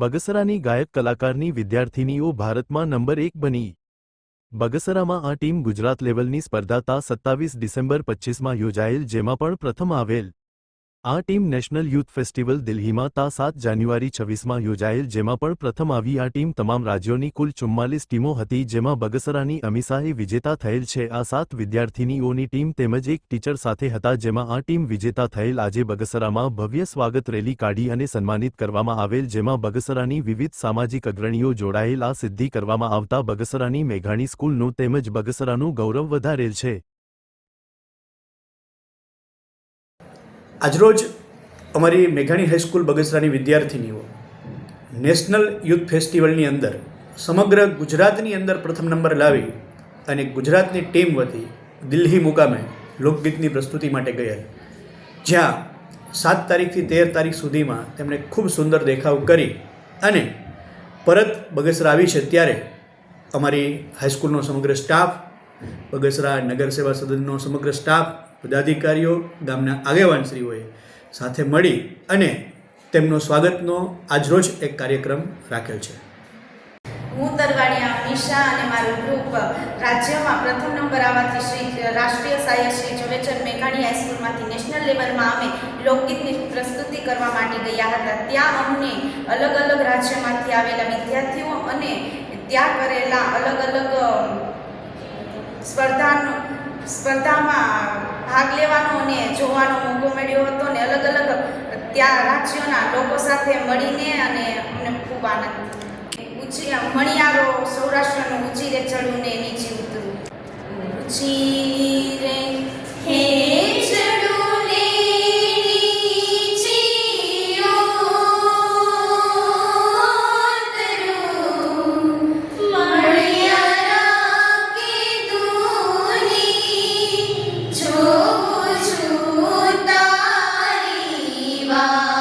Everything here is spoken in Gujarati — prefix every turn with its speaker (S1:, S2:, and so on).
S1: બગસરાની ગાયક કલાકારની વિદ્યાર્થિનીઓ ભારતમાં નંબર એક બની. બગસરામાં આ ટીમ ગુજરાત લેવલની સ્પર્ધા તા સત્તાવીસ ડિસેમ્બર પચ્ચીસમાં યોજાયેલ, જેમાં પણ પ્રથમ આવેલ. આ ટીમ નેશનલ યુથ ફેસ્ટિવલ દિલ્હીમાં તા સાત જાન્યુઆરી છવ્વીસમાં યોજાયેલ, જેમાં પણ પ્રથમ આવી આ ટીમ તમામ રાજ્યોની કુલ ચુમ્માલીસ ટીમો હતી, જેમાં બગસરાની અમીસાએ વિજેતા થયેલ છે. આ સાત વિદ્યાર્થીનીઓની ટીમ તેમજ એક ટીચર સાથે હતા, જેમાં આ ટીમ વિજેતા થયેલ. આજે બગસરામાં ભવ્ય સ્વાગત રેલી કાઢી અને સન્માનિત કરવામાં આવેલ, જેમાં બગસરાની વિવિધ સામાજિક અગ્રણીઓ જોડાયેલ. આ સિદ્ધિ કરવામાં આવતા બગસરાની મેઘાણી સ્કૂલનું તેમજ બગસરાનું ગૌરવ વધારેલ છે.
S2: આજરોજ અમારી મેઘાણી હાઈસ્કૂલ બગસરાની વિદ્યાર્થિનીઓ નેશનલ યુથ ફેસ્ટિવલની અંદર સમગ્ર ગુજરાતની અંદર પ્રથમ નંબર લાવી અને ગુજરાતની ટીમ વતી દિલ્હી મુકામે લોકગીતની પ્રસ્તુતિ માટે ગયા જ્યાં સાત તારીખથી તેર તારીખ સુધીમાં તેમણે ખૂબ સુંદર દેખાવ કરી અને પરત બગસરા આવી છે ત્યારે અમારી હાઈસ્કૂલનો સમગ્ર સ્ટાફ, બગસરા નગર સેવા સદનનો સમગ્ર સ્ટાફ પદાધિકારીઓ ગામના આગેવાનશ્રીઓએ સાથે મળી અને તેમનો સ્વાગતનો આજરોજ એક કાર્યક્રમ રાખેલ છે.
S3: હું તરવાડિયા મિશા અને મારું ગ્રુપ રાજ્યમાં પ્રથમ નંબર આવવાથી શ્રી રાષ્ટ્રીય સહાયક શ્રી ઝવેરચંદ મેઘાણી હાઈસ્કૂલમાંથી નેશનલ લેવલમાં અમે લોકગીતની પ્રસ્તુતિ કરવા માટે ગયા હતા. ત્યાં અમને અલગ અલગ રાજ્યમાંથી આવેલા વિદ્યાર્થીઓ અને ત્યાં કરેલા અલગ અલગ સ્પર્ધાનો સ્પર્ધામાં ભાગ લેવાનો અને જોવાનો મોકો મળ્યો હતો ને અલગ અલગ ત્યાં રાજ્યોના લોકો સાથે મળીને અને અમને ખૂબ આનંદ ઊંચી મણિયારો સૌરાષ્ટ્રનું ઊંચી રેચડું ને નીચે ઉતરું ઊંચી કીધુંની જોઉં છું તારી વાત